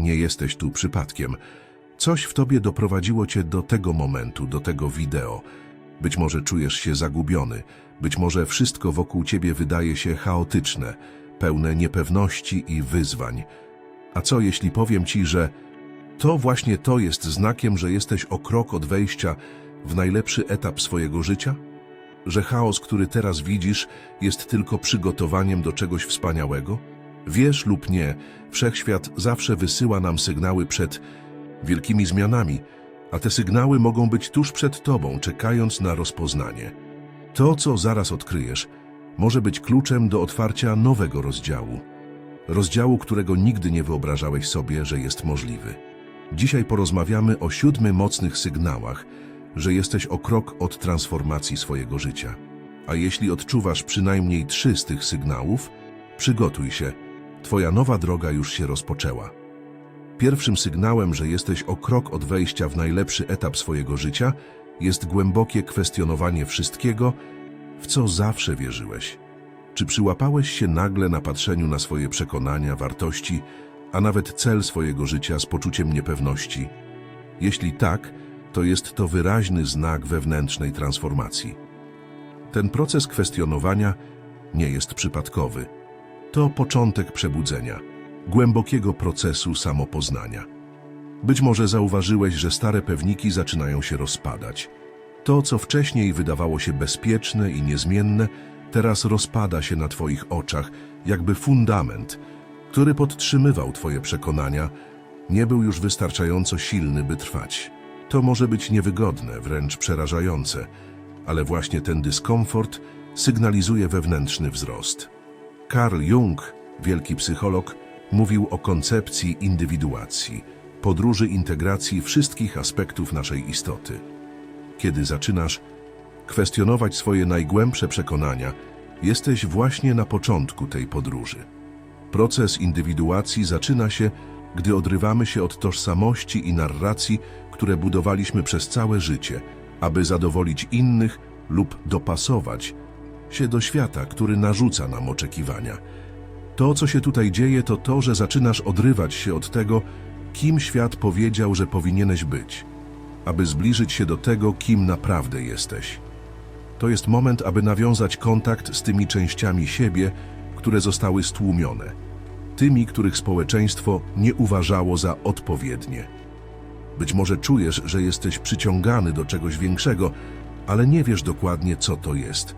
Nie jesteś tu przypadkiem. Coś w tobie doprowadziło cię do tego momentu, do tego wideo. Być może czujesz się zagubiony, być może wszystko wokół ciebie wydaje się chaotyczne, pełne niepewności i wyzwań. A co jeśli powiem ci, że to właśnie to jest znakiem, że jesteś o krok od wejścia w najlepszy etap swojego życia? Że chaos, który teraz widzisz, jest tylko przygotowaniem do czegoś wspaniałego? Wiesz lub nie, wszechświat zawsze wysyła nam sygnały przed wielkimi zmianami, a te sygnały mogą być tuż przed tobą, czekając na rozpoznanie. To, co zaraz odkryjesz, może być kluczem do otwarcia nowego rozdziału. Rozdziału, którego nigdy nie wyobrażałeś sobie, że jest możliwy. Dzisiaj porozmawiamy o siódmy mocnych sygnałach, że jesteś o krok od transformacji swojego życia. A jeśli odczuwasz przynajmniej trzy z tych sygnałów, przygotuj się. Twoja nowa droga już się rozpoczęła. Pierwszym sygnałem, że jesteś o krok od wejścia w najlepszy etap swojego życia, jest głębokie kwestionowanie wszystkiego, w co zawsze wierzyłeś. Czy przyłapałeś się nagle na patrzeniu na swoje przekonania, wartości, a nawet cel swojego życia z poczuciem niepewności? Jeśli tak, to jest to wyraźny znak wewnętrznej transformacji. Ten proces kwestionowania nie jest przypadkowy. To początek przebudzenia, głębokiego procesu samopoznania. Być może zauważyłeś, że stare pewniki zaczynają się rozpadać. To, co wcześniej wydawało się bezpieczne i niezmienne, teraz rozpada się na Twoich oczach, jakby fundament, który podtrzymywał Twoje przekonania, nie był już wystarczająco silny, by trwać. To może być niewygodne, wręcz przerażające, ale właśnie ten dyskomfort sygnalizuje wewnętrzny wzrost. Carl Jung, wielki psycholog, mówił o koncepcji indywiduacji, podróży integracji wszystkich aspektów naszej istoty. Kiedy zaczynasz kwestionować swoje najgłębsze przekonania, jesteś właśnie na początku tej podróży. Proces indywiduacji zaczyna się, gdy odrywamy się od tożsamości i narracji, które budowaliśmy przez całe życie, aby zadowolić innych lub dopasować się do świata, który narzuca nam oczekiwania. To, co się tutaj dzieje, to to, że zaczynasz odrywać się od tego, kim świat powiedział, że powinieneś być, aby zbliżyć się do tego, kim naprawdę jesteś. To jest moment, aby nawiązać kontakt z tymi częściami siebie, które zostały stłumione, tymi, których społeczeństwo nie uważało za odpowiednie. Być może czujesz, że jesteś przyciągany do czegoś większego, ale nie wiesz dokładnie, co to jest.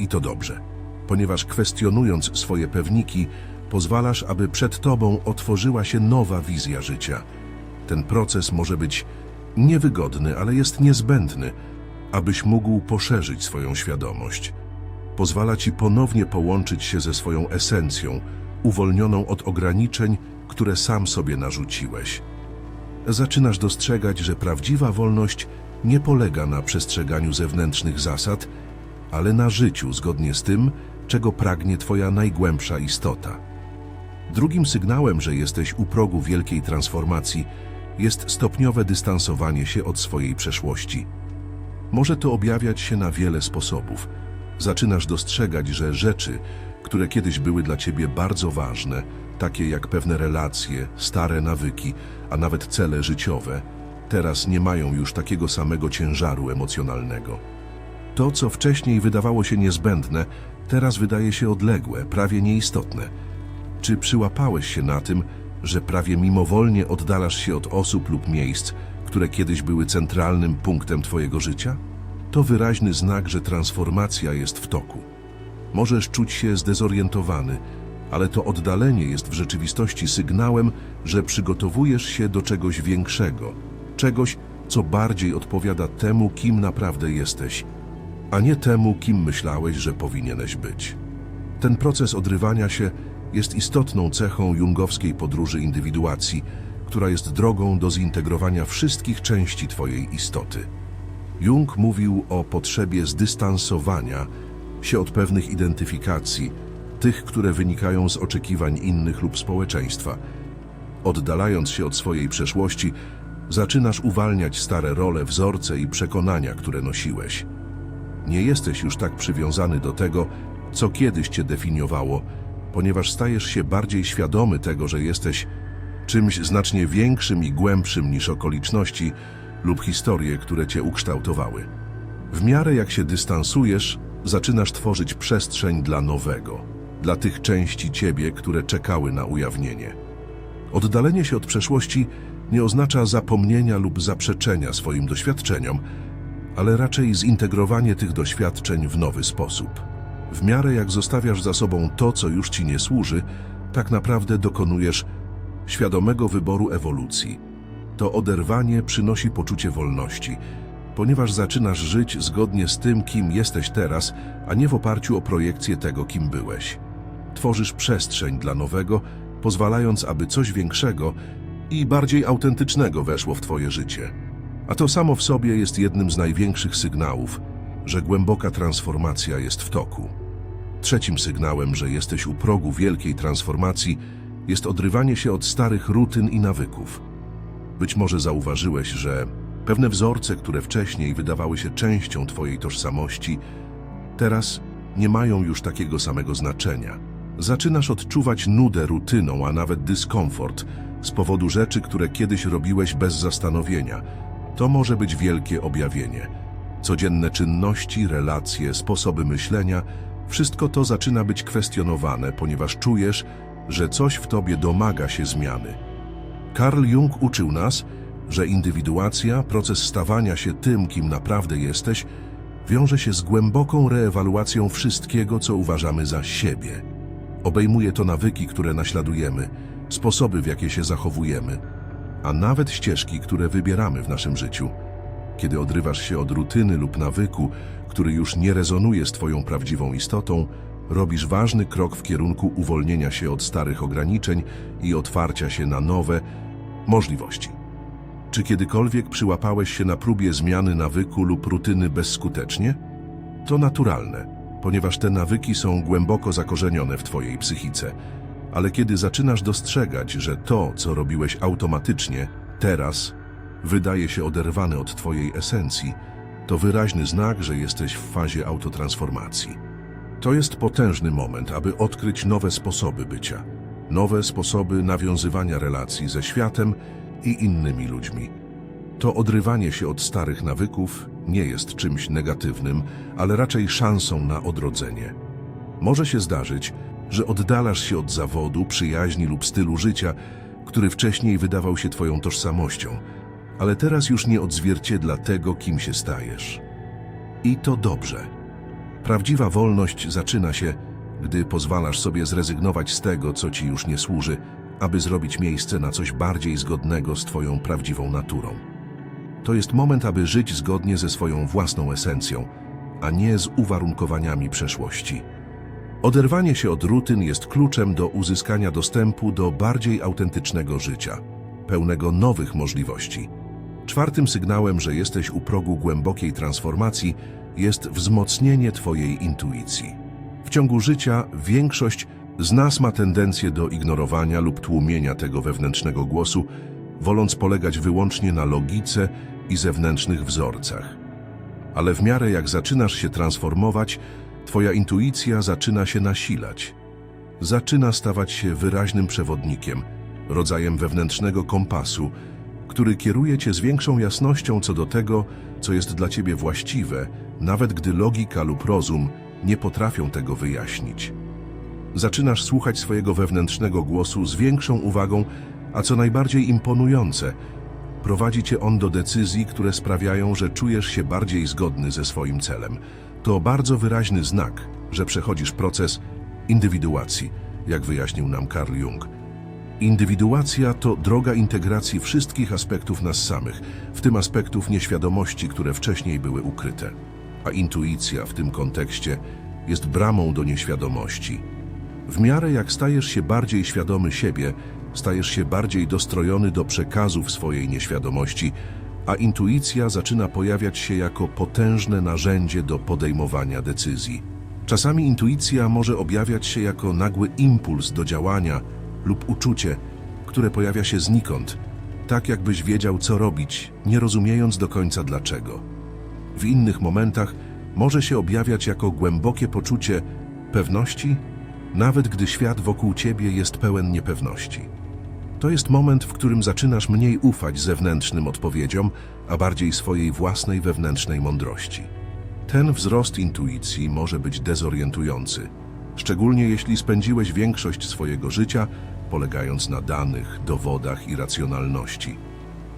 I to dobrze, ponieważ kwestionując swoje pewniki, pozwalasz, aby przed tobą otworzyła się nowa wizja życia. Ten proces może być niewygodny, ale jest niezbędny, abyś mógł poszerzyć swoją świadomość. Pozwala ci ponownie połączyć się ze swoją esencją, uwolnioną od ograniczeń, które sam sobie narzuciłeś. Zaczynasz dostrzegać, że prawdziwa wolność nie polega na przestrzeganiu zewnętrznych zasad, ale na życiu zgodnie z tym, czego pragnie Twoja najgłębsza istota. Drugim sygnałem, że jesteś u progu wielkiej transformacji, jest stopniowe dystansowanie się od swojej przeszłości. Może to objawiać się na wiele sposobów. Zaczynasz dostrzegać, że rzeczy, które kiedyś były dla ciebie bardzo ważne, takie jak pewne relacje, stare nawyki, a nawet cele życiowe, teraz nie mają już takiego samego ciężaru emocjonalnego. To, co wcześniej wydawało się niezbędne, teraz wydaje się odległe, prawie nieistotne. Czy przyłapałeś się na tym, że prawie mimowolnie oddalasz się od osób lub miejsc, które kiedyś były centralnym punktem Twojego życia? To wyraźny znak, że transformacja jest w toku. Możesz czuć się zdezorientowany, ale to oddalenie jest w rzeczywistości sygnałem, że przygotowujesz się do czegoś większego, czegoś, co bardziej odpowiada temu, kim naprawdę jesteś, a nie temu, kim myślałeś, że powinieneś być. Ten proces odrywania się jest istotną cechą jungowskiej podróży indywiduacji, która jest drogą do zintegrowania wszystkich części Twojej istoty. Jung mówił o potrzebie zdystansowania się od pewnych identyfikacji, tych, które wynikają z oczekiwań innych lub społeczeństwa. Oddalając się od swojej przeszłości, zaczynasz uwalniać stare role, wzorce i przekonania, które nosiłeś. Nie jesteś już tak przywiązany do tego, co kiedyś cię definiowało, ponieważ stajesz się bardziej świadomy tego, że jesteś czymś znacznie większym i głębszym niż okoliczności lub historie, które cię ukształtowały. W miarę jak się dystansujesz, zaczynasz tworzyć przestrzeń dla nowego, dla tych części ciebie, które czekały na ujawnienie. Oddalenie się od przeszłości nie oznacza zapomnienia lub zaprzeczenia swoim doświadczeniom, ale raczej zintegrowanie tych doświadczeń w nowy sposób. W miarę jak zostawiasz za sobą to, co już ci nie służy, tak naprawdę dokonujesz świadomego wyboru ewolucji. To oderwanie przynosi poczucie wolności, ponieważ zaczynasz żyć zgodnie z tym, kim jesteś teraz, a nie w oparciu o projekcję tego, kim byłeś. Tworzysz przestrzeń dla nowego, pozwalając, aby coś większego i bardziej autentycznego weszło w Twoje życie. A to samo w sobie jest jednym z największych sygnałów, że głęboka transformacja jest w toku. Trzecim sygnałem, że jesteś u progu wielkiej transformacji, jest odrywanie się od starych rutyn i nawyków. Być może zauważyłeś, że pewne wzorce, które wcześniej wydawały się częścią Twojej tożsamości, teraz nie mają już takiego samego znaczenia. Zaczynasz odczuwać nudę rutyną, a nawet dyskomfort z powodu rzeczy, które kiedyś robiłeś bez zastanowienia. To może być wielkie objawienie. Codzienne czynności, relacje, sposoby myślenia wszystko to zaczyna być kwestionowane, ponieważ czujesz, że coś w tobie domaga się zmiany. Carl Jung uczył nas, że indywiduacja, proces stawania się tym, kim naprawdę jesteś, wiąże się z głęboką reewaluacją wszystkiego, co uważamy za siebie. Obejmuje to nawyki, które naśladujemy, sposoby, w jakie się zachowujemy, a nawet ścieżki, które wybieramy w naszym życiu. Kiedy odrywasz się od rutyny lub nawyku, który już nie rezonuje z Twoją prawdziwą istotą, robisz ważny krok w kierunku uwolnienia się od starych ograniczeń i otwarcia się na nowe możliwości. Czy kiedykolwiek przyłapałeś się na próbie zmiany nawyku lub rutyny bezskutecznie? To naturalne, ponieważ te nawyki są głęboko zakorzenione w Twojej psychice. Ale kiedy zaczynasz dostrzegać, że to, co robiłeś automatycznie, teraz wydaje się oderwane od Twojej esencji, to wyraźny znak, że jesteś w fazie autotransformacji. To jest potężny moment, aby odkryć nowe sposoby bycia, nowe sposoby nawiązywania relacji ze światem i innymi ludźmi. To odrywanie się od starych nawyków nie jest czymś negatywnym, ale raczej szansą na odrodzenie. Może się zdarzyć, że oddalasz się od zawodu, przyjaźni lub stylu życia, który wcześniej wydawał się Twoją tożsamością, ale teraz już nie odzwierciedla tego, kim się stajesz. I to dobrze. Prawdziwa wolność zaczyna się, gdy pozwalasz sobie zrezygnować z tego, co ci już nie służy, aby zrobić miejsce na coś bardziej zgodnego z Twoją prawdziwą naturą. To jest moment, aby żyć zgodnie ze swoją własną esencją, a nie z uwarunkowaniami przeszłości. Oderwanie się od rutyn jest kluczem do uzyskania dostępu do bardziej autentycznego życia, pełnego nowych możliwości. Czwartym sygnałem, że jesteś u progu głębokiej transformacji, jest wzmocnienie Twojej intuicji. W ciągu życia większość z nas ma tendencję do ignorowania lub tłumienia tego wewnętrznego głosu, woląc polegać wyłącznie na logice i zewnętrznych wzorcach. Ale w miarę jak zaczynasz się transformować, Twoja intuicja zaczyna się nasilać. Zaczyna stawać się wyraźnym przewodnikiem, rodzajem wewnętrznego kompasu, który kieruje Cię z większą jasnością co do tego, co jest dla Ciebie właściwe, nawet gdy logika lub rozum nie potrafią tego wyjaśnić. Zaczynasz słuchać swojego wewnętrznego głosu z większą uwagą, a co najbardziej imponujące, prowadzi Cię on do decyzji, które sprawiają, że czujesz się bardziej zgodny ze swoim celem. To bardzo wyraźny znak, że przechodzisz proces indywiduacji, jak wyjaśnił nam Carl Jung. Indywiduacja to droga integracji wszystkich aspektów nas samych, w tym aspektów nieświadomości, które wcześniej były ukryte. A intuicja w tym kontekście jest bramą do nieświadomości. W miarę jak stajesz się bardziej świadomy siebie, stajesz się bardziej dostrojony do przekazów swojej nieświadomości, a intuicja zaczyna pojawiać się jako potężne narzędzie do podejmowania decyzji. Czasami intuicja może objawiać się jako nagły impuls do działania lub uczucie, które pojawia się znikąd, tak jakbyś wiedział, co robić, nie rozumiejąc do końca dlaczego. W innych momentach może się objawiać jako głębokie poczucie pewności, nawet gdy świat wokół ciebie jest pełen niepewności. To jest moment, w którym zaczynasz mniej ufać zewnętrznym odpowiedziom, a bardziej swojej własnej wewnętrznej mądrości. Ten wzrost intuicji może być dezorientujący, szczególnie jeśli spędziłeś większość swojego życia polegając na danych, dowodach i racjonalności.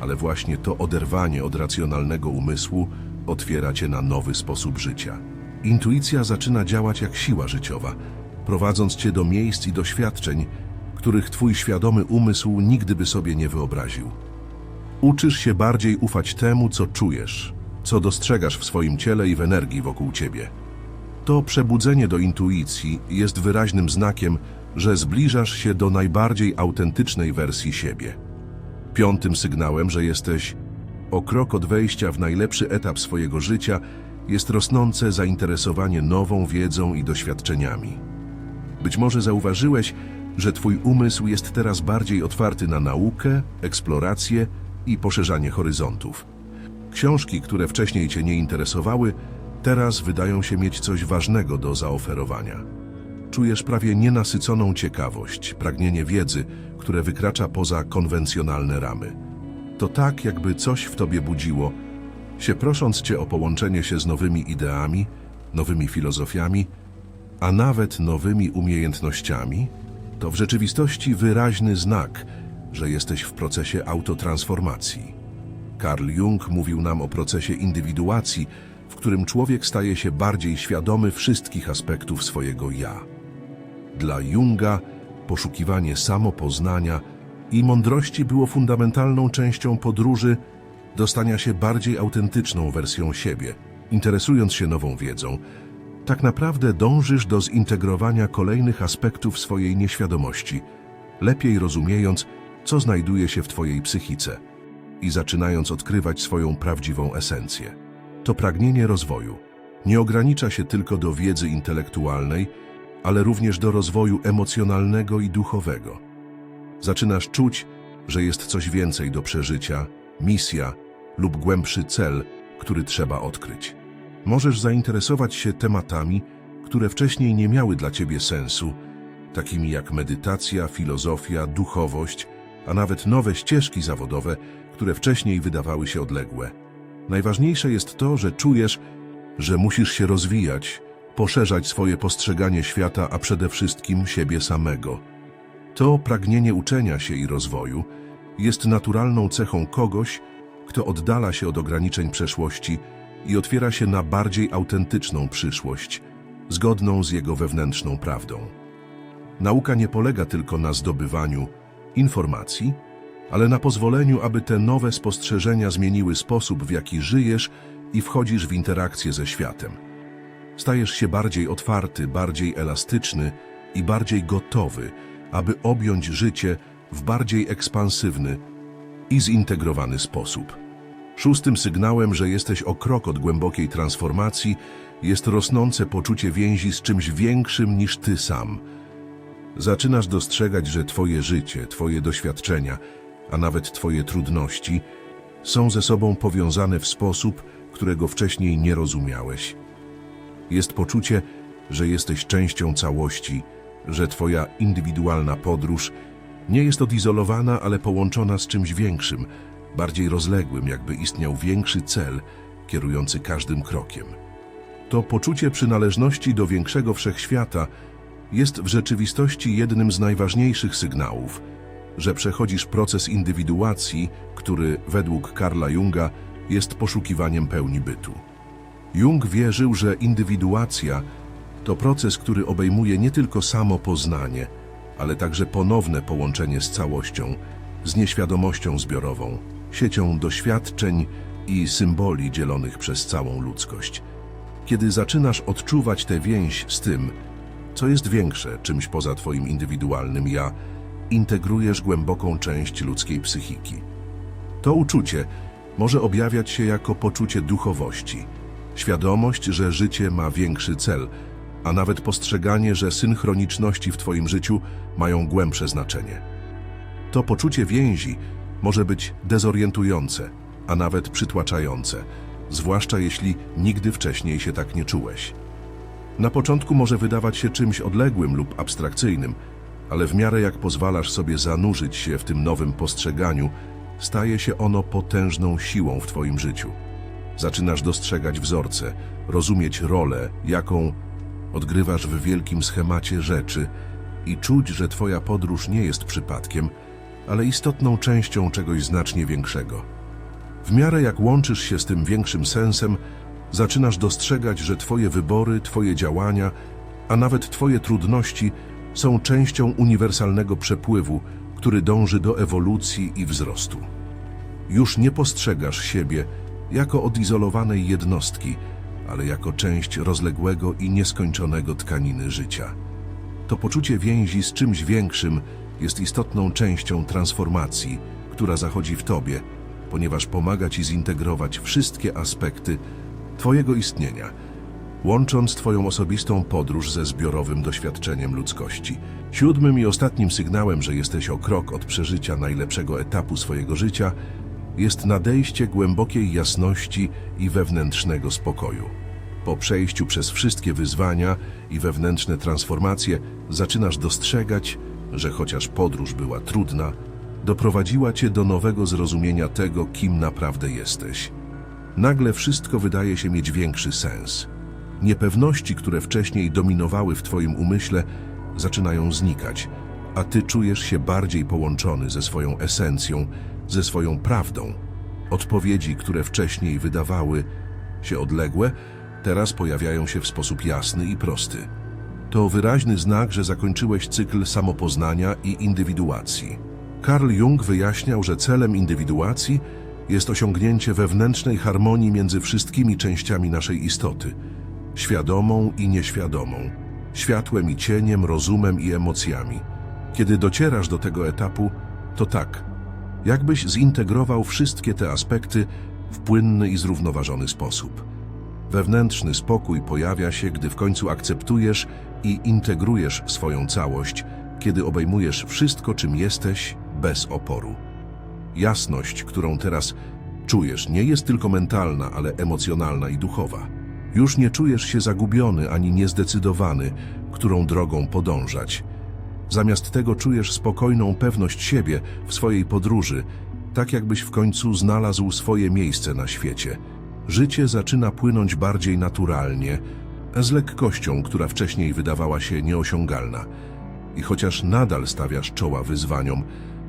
Ale właśnie to oderwanie od racjonalnego umysłu otwiera cię na nowy sposób życia. Intuicja zaczyna działać jak siła życiowa, prowadząc cię do miejsc i doświadczeń, których twój świadomy umysł nigdy by sobie nie wyobraził. Uczysz się bardziej ufać temu, co czujesz, co dostrzegasz w swoim ciele i w energii wokół ciebie. To przebudzenie do intuicji jest wyraźnym znakiem, że zbliżasz się do najbardziej autentycznej wersji siebie. Piątym sygnałem, że jesteś o krok od wejścia w najlepszy etap swojego życia, jest rosnące zainteresowanie nową wiedzą i doświadczeniami. Być może zauważyłeś, że Twój umysł jest teraz bardziej otwarty na naukę, eksplorację i poszerzanie horyzontów. Książki, które wcześniej Cię nie interesowały, teraz wydają się mieć coś ważnego do zaoferowania. Czujesz prawie nienasyconą ciekawość, pragnienie wiedzy, które wykracza poza konwencjonalne ramy. To tak, jakby coś w Tobie budziło, się prosząc Cię o połączenie się z nowymi ideami, nowymi filozofiami, a nawet nowymi umiejętnościami, to w rzeczywistości wyraźny znak, że jesteś w procesie autotransformacji. Carl Jung mówił nam o procesie indywiduacji, w którym człowiek staje się bardziej świadomy wszystkich aspektów swojego ja. Dla Junga poszukiwanie samopoznania i mądrości było fundamentalną częścią podróży do stania się bardziej autentyczną wersją siebie. Interesując się nową wiedzą, tak naprawdę dążysz do zintegrowania kolejnych aspektów swojej nieświadomości, lepiej rozumiejąc, co znajduje się w Twojej psychice i zaczynając odkrywać swoją prawdziwą esencję. To pragnienie rozwoju nie ogranicza się tylko do wiedzy intelektualnej, ale również do rozwoju emocjonalnego i duchowego. Zaczynasz czuć, że jest coś więcej do przeżycia, misja lub głębszy cel, który trzeba odkryć. Możesz zainteresować się tematami, które wcześniej nie miały dla ciebie sensu, takimi jak medytacja, filozofia, duchowość, a nawet nowe ścieżki zawodowe, które wcześniej wydawały się odległe. Najważniejsze jest to, że czujesz, że musisz się rozwijać, poszerzać swoje postrzeganie świata, a przede wszystkim siebie samego. To pragnienie uczenia się i rozwoju jest naturalną cechą kogoś, kto oddala się od ograniczeń przeszłości i otwiera się na bardziej autentyczną przyszłość, zgodną z jego wewnętrzną prawdą. Nauka nie polega tylko na zdobywaniu informacji, ale na pozwoleniu, aby te nowe spostrzeżenia zmieniły sposób, w jaki żyjesz i wchodzisz w interakcję ze światem. Stajesz się bardziej otwarty, bardziej elastyczny i bardziej gotowy, aby objąć życie w bardziej ekspansywny i zintegrowany sposób. Szóstym sygnałem, że jesteś o krok od głębokiej transformacji, jest rosnące poczucie więzi z czymś większym niż ty sam. Zaczynasz dostrzegać, że twoje życie, twoje doświadczenia, a nawet twoje trudności są ze sobą powiązane w sposób, którego wcześniej nie rozumiałeś. Jest poczucie, że jesteś częścią całości, że twoja indywidualna podróż nie jest odizolowana, ale połączona z czymś większym, bardziej rozległym, jakby istniał większy cel kierujący każdym krokiem. To poczucie przynależności do większego wszechświata jest w rzeczywistości jednym z najważniejszych sygnałów, że przechodzisz proces indywiduacji, który według Karla Junga jest poszukiwaniem pełni bytu. Jung wierzył, że indywiduacja to proces, który obejmuje nie tylko samo poznanie, ale także ponowne połączenie z całością, z nieświadomością zbiorową, siecią doświadczeń i symboli dzielonych przez całą ludzkość. Kiedy zaczynasz odczuwać tę więź z tym, co jest większe, czymś poza Twoim indywidualnym ja, integrujesz głęboką część ludzkiej psychiki. To uczucie może objawiać się jako poczucie duchowości, świadomość, że życie ma większy cel, a nawet postrzeganie, że synchroniczności w Twoim życiu mają głębsze znaczenie. To poczucie więzi może być dezorientujące, a nawet przytłaczające, zwłaszcza jeśli nigdy wcześniej się tak nie czułeś. Na początku może wydawać się czymś odległym lub abstrakcyjnym, ale w miarę jak pozwalasz sobie zanurzyć się w tym nowym postrzeganiu, staje się ono potężną siłą w Twoim życiu. Zaczynasz dostrzegać wzorce, rozumieć rolę, jaką odgrywasz w wielkim schemacie rzeczy i czuć, że Twoja podróż nie jest przypadkiem, ale istotną częścią czegoś znacznie większego. W miarę jak łączysz się z tym większym sensem, zaczynasz dostrzegać, że Twoje wybory, Twoje działania, a nawet Twoje trudności są częścią uniwersalnego przepływu, który dąży do ewolucji i wzrostu. Już nie postrzegasz siebie jako odizolowanej jednostki, ale jako część rozległego i nieskończonego tkaniny życia. To poczucie więzi z czymś większym jest istotną częścią transformacji, która zachodzi w Tobie, ponieważ pomaga Ci zintegrować wszystkie aspekty Twojego istnienia, łącząc Twoją osobistą podróż ze zbiorowym doświadczeniem ludzkości. Siódmym i ostatnim sygnałem, że jesteś o krok od przeżycia najlepszego etapu swojego życia, jest nadejście głębokiej jasności i wewnętrznego spokoju. Po przejściu przez wszystkie wyzwania i wewnętrzne transformacje zaczynasz dostrzegać, że chociaż podróż była trudna, doprowadziła cię do nowego zrozumienia tego, kim naprawdę jesteś. Nagle wszystko wydaje się mieć większy sens. Niepewności, które wcześniej dominowały w twoim umyśle, zaczynają znikać, a ty czujesz się bardziej połączony ze swoją esencją, ze swoją prawdą. Odpowiedzi, które wcześniej wydawały się odległe, teraz pojawiają się w sposób jasny i prosty. To wyraźny znak, że zakończyłeś cykl samopoznania i indywiduacji. Carl Jung wyjaśniał, że celem indywiduacji jest osiągnięcie wewnętrznej harmonii między wszystkimi częściami naszej istoty świadomą i nieświadomą, światłem i cieniem, rozumem i emocjami. Kiedy docierasz do tego etapu, to tak, jakbyś zintegrował wszystkie te aspekty w płynny i zrównoważony sposób. Wewnętrzny spokój pojawia się, gdy w końcu akceptujesz i integrujesz swoją całość, kiedy obejmujesz wszystko, czym jesteś, bez oporu. Jasność, którą teraz czujesz, nie jest tylko mentalna, ale emocjonalna i duchowa. Już nie czujesz się zagubiony ani niezdecydowany, którą drogą podążać. Zamiast tego czujesz spokojną pewność siebie w swojej podróży, tak jakbyś w końcu znalazł swoje miejsce na świecie. Życie zaczyna płynąć bardziej naturalnie, z lekkością, która wcześniej wydawała się nieosiągalna. I chociaż nadal stawiasz czoła wyzwaniom,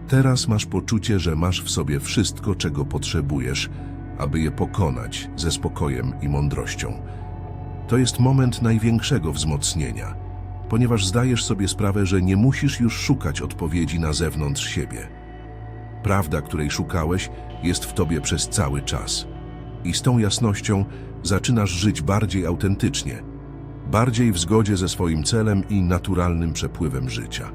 teraz masz poczucie, że masz w sobie wszystko, czego potrzebujesz, aby je pokonać ze spokojem i mądrością. To jest moment największego wzmocnienia, ponieważ zdajesz sobie sprawę, że nie musisz już szukać odpowiedzi na zewnątrz siebie. Prawda, której szukałeś, jest w tobie przez cały czas. I z tą jasnością zaczynasz żyć bardziej autentycznie, bardziej w zgodzie ze swoim celem i naturalnym przepływem życia.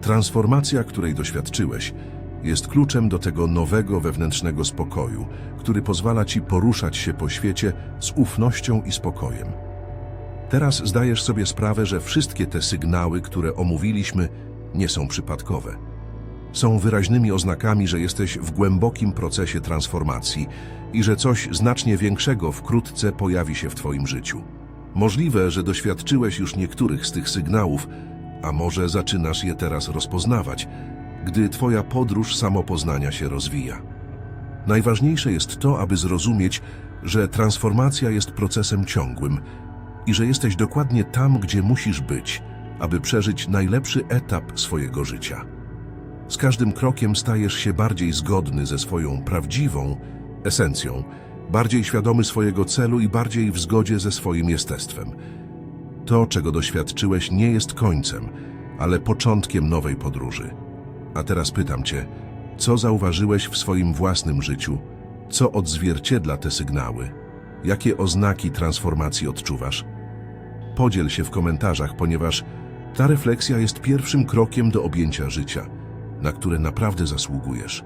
Transformacja, której doświadczyłeś, jest kluczem do tego nowego wewnętrznego spokoju, który pozwala ci poruszać się po świecie z ufnością i spokojem. Teraz zdajesz sobie sprawę, że wszystkie te sygnały, które omówiliśmy, nie są przypadkowe. Są wyraźnymi oznakami, że jesteś w głębokim procesie transformacji i że coś znacznie większego wkrótce pojawi się w Twoim życiu. Możliwe, że doświadczyłeś już niektórych z tych sygnałów, a może zaczynasz je teraz rozpoznawać, gdy Twoja podróż samopoznania się rozwija. Najważniejsze jest to, aby zrozumieć, że transformacja jest procesem ciągłym i że jesteś dokładnie tam, gdzie musisz być, aby przeżyć najlepszy etap swojego życia. Z każdym krokiem stajesz się bardziej zgodny ze swoją prawdziwą esencją, bardziej świadomy swojego celu i bardziej w zgodzie ze swoim jestestwem. To, czego doświadczyłeś, nie jest końcem, ale początkiem nowej podróży. A teraz pytam Cię, co zauważyłeś w swoim własnym życiu? Co odzwierciedla te sygnały? Jakie oznaki transformacji odczuwasz? Podziel się w komentarzach, ponieważ ta refleksja jest pierwszym krokiem do objęcia życia, na które naprawdę zasługujesz.